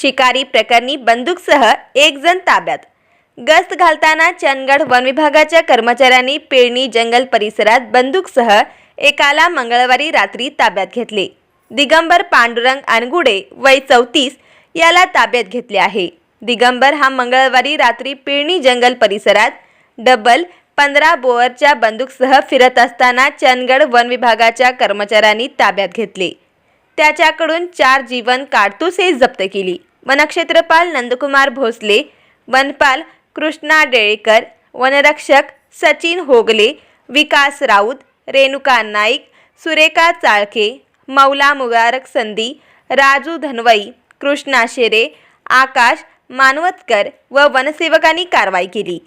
शिकारी प्रकरणी बंदूकसह एक जण ताब्यात. गस्त घालताना चंदगड वन विभागाच्या कर्मचाऱ्यांनी पेरणी जंगल परिसरात बंदूकसह एकाला मंगळवारी रात्री ताब्यात घेतले. दिगंबर पांडुरंग अनगुडे वय चौतीस याला ताब्यात घेतले आहे. दिगंबर हा मंगळवारी रात्री पेरणी जंगल परिसरात डबल पंधरा बोअरच्या बंदूकसह फिरत असताना चंदगड वन विभागाच्या कर्मचाऱ्यांनी ताब्यात घेतले. त्याच्याकडून चार जीवन काडतुसे जप्त केली. वनक्षेत्रपाल नंदकुमार भोसले वनपाल कृष्णा डेळेकर वनरक्षक सचिन होगले विकास राऊत रेणुका नाईक सुरेखा चाळके मौला मुबारक संधी राजू धनवई कृष्णा शेरे आकाश मानवतकर व वनसेवकांनी कारवाई केली.